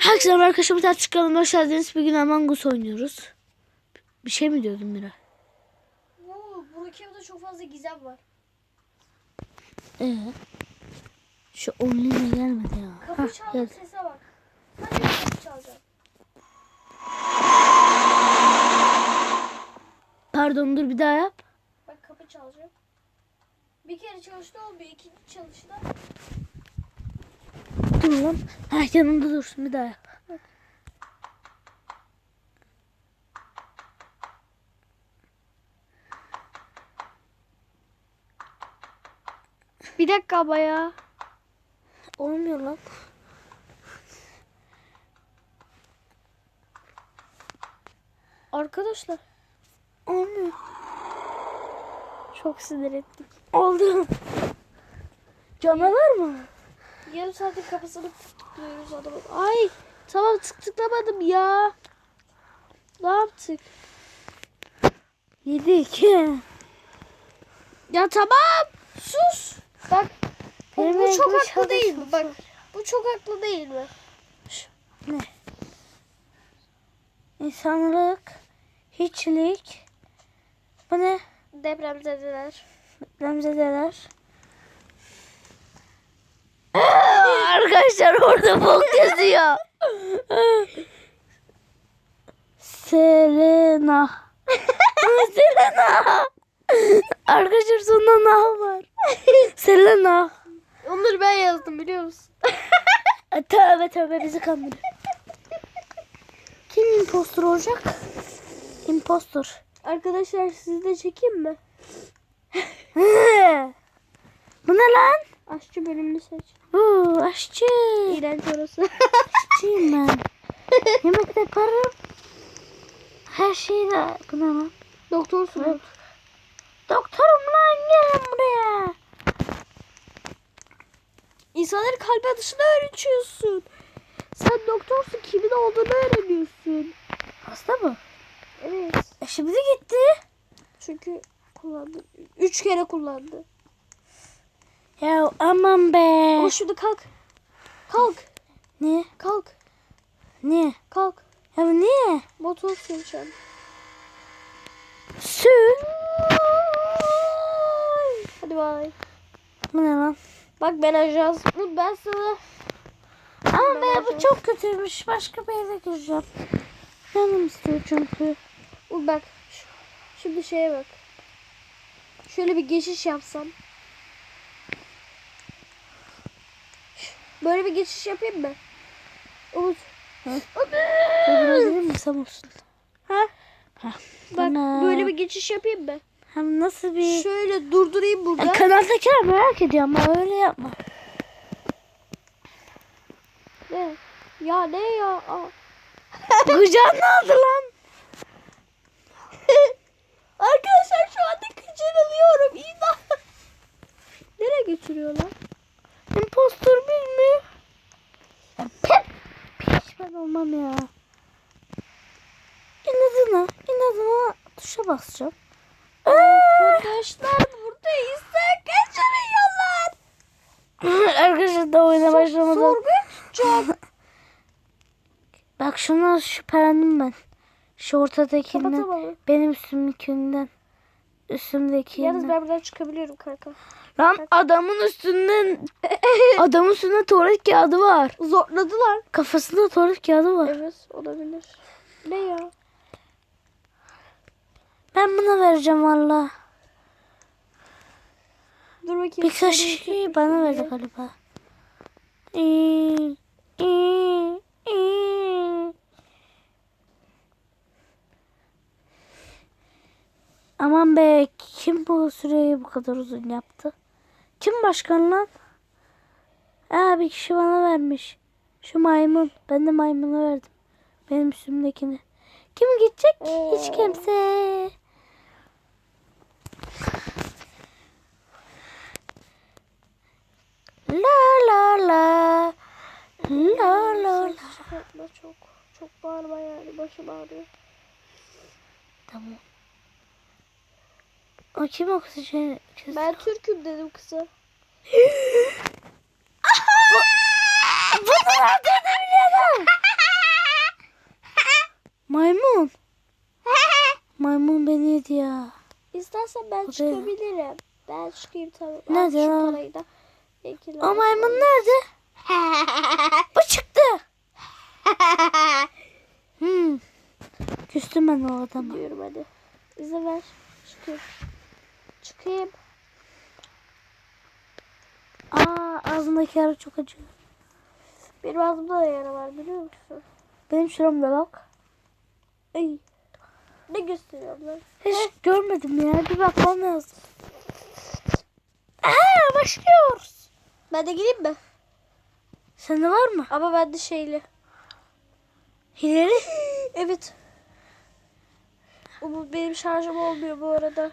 Herkese arkadaşlar bir tane çıkalım. Hoş geldiniz. Bugün Among Us oynuyoruz. Bir şey mi diyordun Mira? Oo, bu ülkemde çok fazla gizem var. Ee, şu oyununa gelmedi ya. Kapı Hah, çalma geldi. sese bak. Hadi kapı çalacağım. Pardon dur bir daha yap. Bak kapı çalacağım. Bir kere çalıştı olmuyor. ikinci çalışta. Dur lan. Ha yanımda dursun bir daha yap. Bir dakika ama ya. Olmuyor lan. Arkadaşlar. Olmuyor. Çok sinir ettik. Oldu. Canavar mı? Yarım saattir kapısını tıklıyoruz adamın. Ay tamam tık tıklamadım ya. Ne yaptık? Yedik. Ya tamam. Sus. Bak. Bu, bu çok haklı değil mi? Bak. Bu çok haklı değil mi? Ne? İnsanlık, hiçlik. Bu ne? Depremzedeler. Depremzedeler. Arkadaşlar orada bok yazıyor. Selena. Selena. Arkadaşlar sonunda nah var. Selena. Onları ben yazdım biliyor musun? E, Tövbe tövbe bizi kandırıyor. Kim impostor olacak? Impostor. Arkadaşlar sizi de çekeyim mi? Bu ne lan? Aşçı bölümünü seç. Bu aşçı. İğrenç orası. Aşçıyım ben. Yemek yaparım. Her şeyi de. Lan? Doktorsun. Evet. Doktorum lan gelin buraya. İnsanları kalp atışını öğretiyorsun. Sen doktorsun kimin olduğunu öğreniyorsun. Hasta mı? Evet. E şimdi gitti. Çünkü kullandı. Üç kere kullandı. Ya aman be. Ama şimdi kalk. Kalk. Niye? Kalk. Niye? Kalk. Ya niye? Motor süreceğim. Sür. Hadi bay. Bu ne lan? Bak ben ajans. Bu ben sana. Ama be bu çok kötüymüş. Başka bir yere gireceğim. Canım istiyor çünkü. Bu bak. Şu- Şimdi şeye bak. Şöyle bir geçiş yapsam. Böyle bir geçiş yapayım mı? Umut. Biraz değil mi Sam olsun? Ha? Ha. Bak Ana. böyle bir geçiş yapayım mı? Hem nasıl bir... Şöyle durdurayım burada. E, kanaldakiler merak ediyor ama öyle yapma. Ne? Ya ne ya? Kucağına aldı lan. Arkadaşlar şu anda kaçırılıyorum. İmdat. Nereye götürüyorlar? Impostor bilmiyor. Ya pep. Olmam ya. İnadına, inadına tuşa basacağım. Arkadaşlar buradayız. Kaçırıyorlar. Arkadaşlar da oyuna başlamadan. Sorgu çok. Bak şuna şüphelendim ben. Şu ortadakinden. Benim üstümdekinden. Üstümdekinden. Yalnız ben buradan çıkabiliyorum kanka. Lan adamın üstünden adamın üstünde tuvalet kağıdı var. Zorladılar. Kafasında tuvalet kağıdı var. Evet olabilir. Ne ya? Ben buna vereceğim valla. Dur bakayım. Birkaç şey bana verdi galiba. İyi, iyi, iyi. Aman be kim bu süreyi bu kadar uzun yaptı? Kim başkan lan? Aa bir kişi bana vermiş. Şu maymun. Ben de maymuna verdim. Benim üstümdekini. Kim gidecek? Hiç kimse. La la la. La la la. Çok. Çok bağırma yani. Başım ağrıyor. Tamam. O kim oksijen? Şey, kız? Ben Türk'üm dedim kıza. bu, bu nereden öyle Maymun. Maymun beni yedi ya. İstersen ben Oraya. çıkabilirim. Ben çıkayım tabii. Nerede Şu parayı da. O maymun nerede? bu çıktı. hmm. Küstüm ben o adama. Diyorum hadi. İzin ver. Çıkıyorum. Çıkayım. Aa ağzındaki yara çok acıyor. Benim ağzımda da yara var biliyor musun? Benim şuramda bak. Ay. Ne gösteriyorum lan? Hiç görmedim ya. Bir bakmam lazım. Aa başlıyoruz. Ben de gireyim mi? Sende var mı? Ama ben de şeyli. Hileli. Evet. Bu benim şarjım olmuyor bu arada.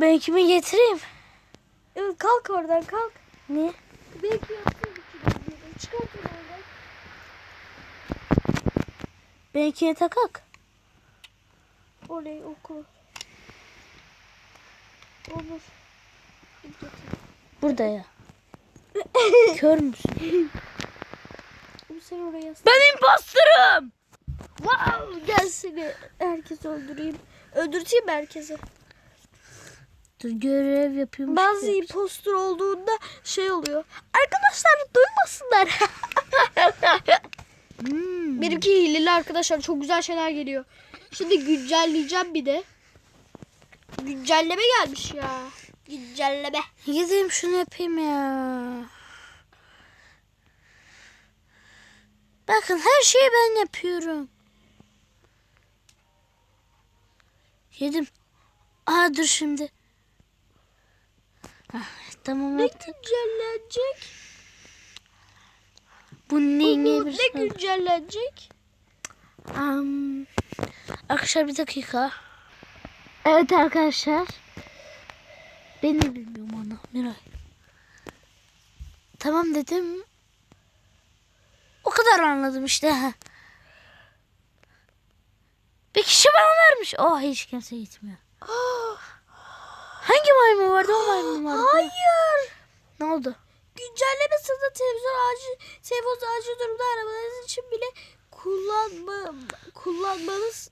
Ben kimi getireyim? Evet kalk oradan kalk. Niye? Belki yapsın bir Çıkart oradan. Takak. Oley oku. Olur. Burada ya. Kör müsün? Sen oraya Ben imposterım. Wow, gel seni herkesi öldüreyim. Öldürteyim mi Dur görev yapıyorum. Bazı impostor olduğunda şey oluyor. Arkadaşlar duymasınlar. Hmm. Benimki hileli arkadaşlar. Çok güzel şeyler geliyor. Şimdi güncelleyeceğim bir de. Güncelleme gelmiş ya. Güncelleme. Gideyim şunu yapayım ya. Bakın her şeyi ben yapıyorum. Yedim. Aa dur şimdi. Tamam Ne yaptık. güncellenecek? Bu ne Bu ne şey. güncellenecek? Am, arkadaşlar bir dakika. Evet arkadaşlar. Ben de bilmiyorum onu Miray. Tamam dedim. O kadar anladım işte. Bir kişi bana vermiş. Oh hiç kimse gitmiyor. Maymun vardı o maymun vardı. Hayır. Ne oldu? Güncelleme sırasında televizyon acil, telefon acil durumda aramanız için bile kullanma, kullanmanız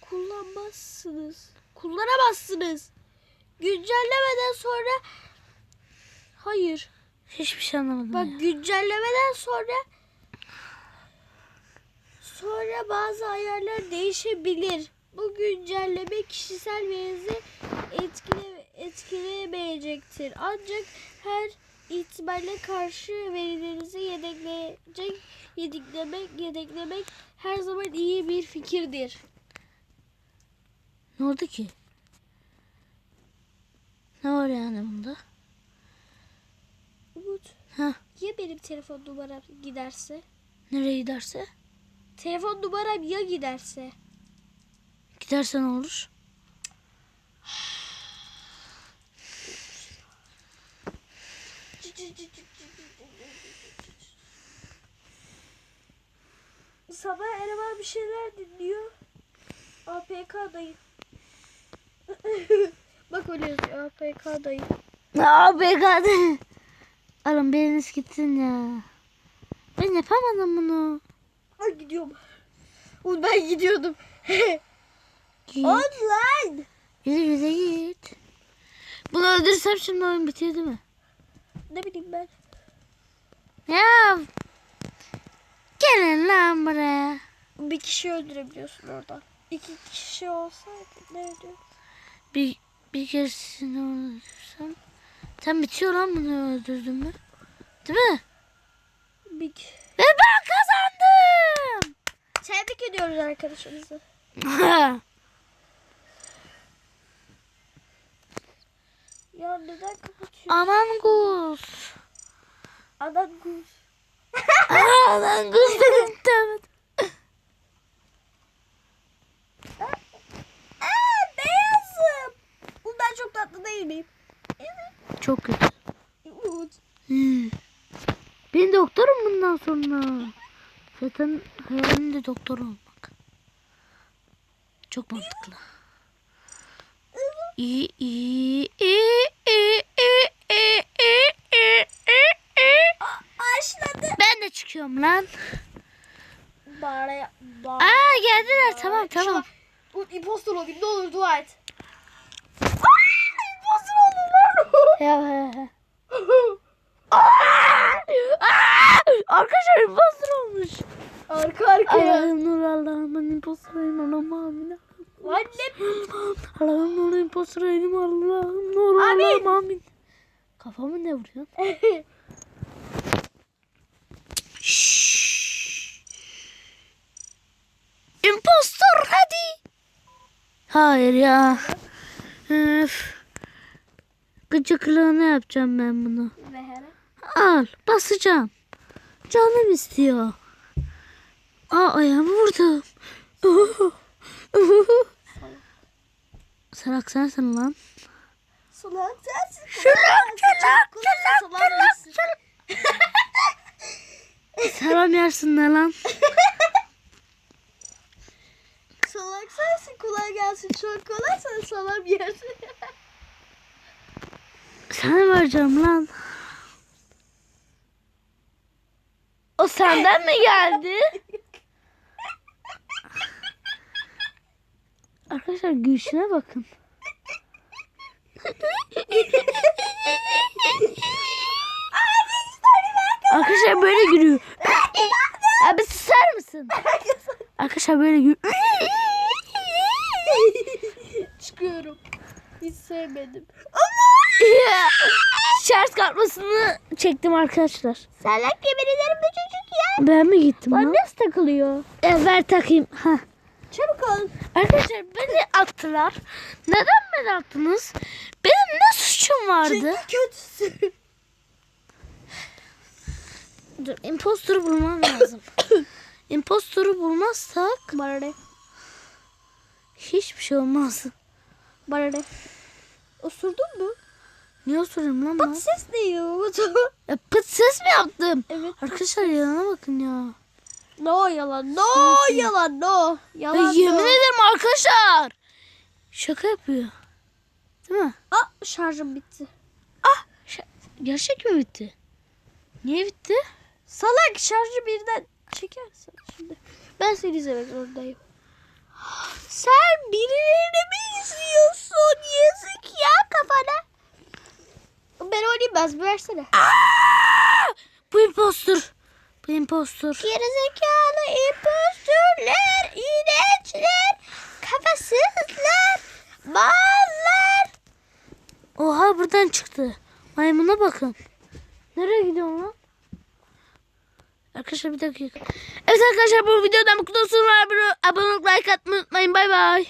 kullanmazsınız. Kullanamazsınız. Güncellemeden sonra hayır. Hiçbir şey anlamadım. Bak ya. güncellemeden sonra sonra bazı ayarlar değişebilir. Bu güncelleme kişisel verinizi etkile, etkileyemeyecektir. Ancak her ihtimalle karşı verilerinizi yedekleyecek, yedeklemek, yedeklemek her zaman iyi bir fikirdir. Ne oldu ki? Ne var yani bunda? Umut, Ha, ya benim telefon numaram giderse? nereye giderse? Telefon numaram ya giderse? Giderse ne olur? Sabah Erman bir şeyler dinliyor. APK dayı. Bak öyle yazıyor APK dayı. Abi kadın. Alın biriniz gitsin ya. Ben yapamadım bunu. Ay gidiyorum. Oğlum ben gidiyordum. Git. Online. Yürü yürü git. Bunu öldürsem şimdi oyun bitiyor değil mi? Ne bileyim ben. Ya. Gelin lan buraya. Bir kişi öldürebiliyorsun oradan. İki kişi olsaydı ne diyor? Bir, bir keresini öldürsem. Tam bitiyor lan bunu öldürdün mü? Değil mi? Bir... Ve ben kazandım. Tebrik ediyoruz arkadaşımızı. Ya neden kapatıyorsun? Aman Gus. Adam kuş. Aman Gus dedim. Tamam. Aa beyazım. Bundan çok tatlı değil miyim? Çok kötü. Ben doktorum bundan sonra. Zaten hayalim de doktor olmak. Çok mantıklı. İyi iyi iyi iyi iyi iyi iyi iyi. Başladı. Ben de bari. Aa geldiler tamam tamam. Bu impostor olayım ne olur dua et. İmpostor oldum lan. Arkadaşlar impostor olmuş. Arka arkaya. Allah'ım nur Allah'ım ben impostorayım Allah'ım amin. Annem. Allah'ım nur impostorayım Allah'ım nur. Allah'ım amin. Kafamı ne vuruyorsun? Impostor hadi. Hayır ya. Öf. Gıcıklığını yapacağım ben bunu. Al basacağım. Canım istiyor. Aa ayağımı vurdum. Salak sensin lan. Salak sensin. Salak, salak, salak, salak. Selam yersin ne lan? Salak sensin kolay gelsin. Çok kolay sen salam yersin. Sana vereceğim lan. O senden mi geldi? Arkadaşlar gülüşüne bakın. Arkadaşlar böyle gülüyor. Abi susar mısın? Arkadaşlar böyle gülüyor. Çıkıyorum. Hiç sevmedim. Şarj kartmasını çektim arkadaşlar. Salak yemin bu çocuk ya. Ben mi gittim lan? nasıl takılıyor? E, ver takayım. Ha. Çabuk ol. Arkadaşlar beni attılar. Neden beni attınız? Benim ne suçum vardı? kötüsün. Dur, impostoru bulmam lazım. impostoru bulmazsak Bana ne? Hiçbir şey olmaz. Bana ne? Osurdun mu? Niye oturuyorum lan ben? Ses ne ya? Ya, pıt ses mi yaptım? evet. Arkadaşlar yalana bakın ya. No yalan. No yalan. No. Ya Yalan. yemin no. ederim arkadaşlar. Şaka yapıyor. Değil mi? Aa şarjım bitti. Ş- Gerçek mi bitti? Niye bitti? Salak şarjı birden çekersin şimdi. Ben seni izlemek zorundayım. Sen birilerini mi izliyorsun? Yazık ya kafana. Ben oynayayım ben versene. Bu impostor. Bu impostor. Gerizekalı impostörler, iğrençler, kafasızlar, mallar. Oha buradan çıktı. Maymuna bakın. Nereye gidiyorsun lan? Arkadaşlar bir dakika. Evet arkadaşlar bu videodan mutlu olsunlar. Abone olup like atmayı unutmayın. Bay bay.